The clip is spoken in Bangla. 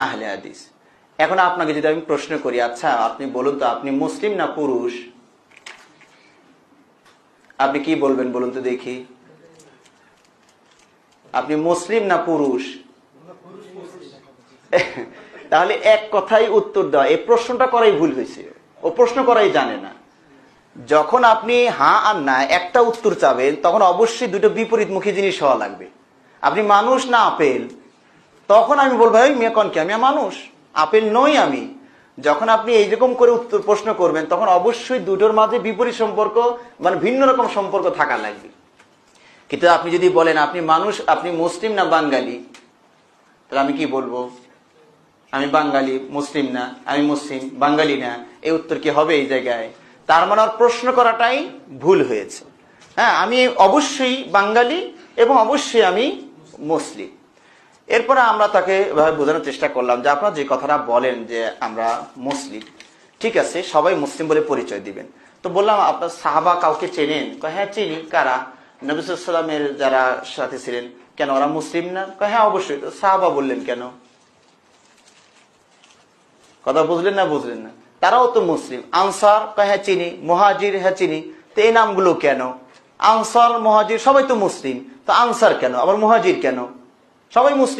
আহলে হাদিস। এখন আপনাকে যদি আমি প্রশ্ন করি আচ্ছা আপনি বলুন তো আপনি মুসলিম না পুরুষ? আপনি কি বলবেন বলুন তো দেখি। আপনি মুসলিম না পুরুষ? তাহলে এক কথাই উত্তর দেওয়া, এই প্রশ্নটা করাই ভুল হয়েছে। ও প্রশ্ন করাই জানে না। যখন আপনি হ্যাঁ আর না, একটা উত্তর চাবেন, তখন অবশ্যই দুটো বিপরীতমুখী জিনিস হওয়া লাগবে। আপনি মানুষ না আপেল তখন আমি বলব, এই মেয়ে কন কি আমি মানুষ, আপেল নই আমি। যখন আপনি এইরকম করে উত্তর প্রশ্ন করবেন, তখন অবশ্যই দুটোর মাঝে বিপরীত সম্পর্ক মানে ভিন্ন রকম সম্পর্ক থাকা লাগবে। কিন্তু আপনি যদি বলেন, আপনি মানুষ, আপনি মুসলিম না বাঙালি? তাহলে আমি কি বলব? আমি বাঙালি, মুসলিম না, আমি মুসলিম, বাঙালি না। এই উত্তর কি হবে এই জায়গায়? তার মানে ওর প্রশ্ন করাটাই ভুল হয়েছে। হ্যাঁ আমি অবশ্যই বাঙালি এবং অবশ্যই আমি মুসলিম। এরপরে আমরা তাকে এভাবে বোঝানোর চেষ্টা করলাম যে আপনারা যে কথাটা বলেন যে আমরা মুসলিম, ঠিক আছে, সবাই মুসলিম বলে পরিচয় দিবেন। তো বললাম, আপনার সাহাবা কাউকে চেনেন? হ্যাঁ চিনি। কারা? নবিসামের যারা সাথে ছিলেন, কেন, ওরা মুসলিম না? হ্যাঁ অবশ্যই। তো সাহাবা বললেন, কেন? কথা বুঝলেন না বুঝলেন না? তারাও তো মুসলিম। আনসার হ্যাঁ চিনি। মহাজির হ্যাঁ চিনি। তো এই নামগুলো কেন? আনসার, মহাজির সবাই তো মুসলিম। তো আনসার কেন? আবার মহাজির কেন? সবাই মুসলিম।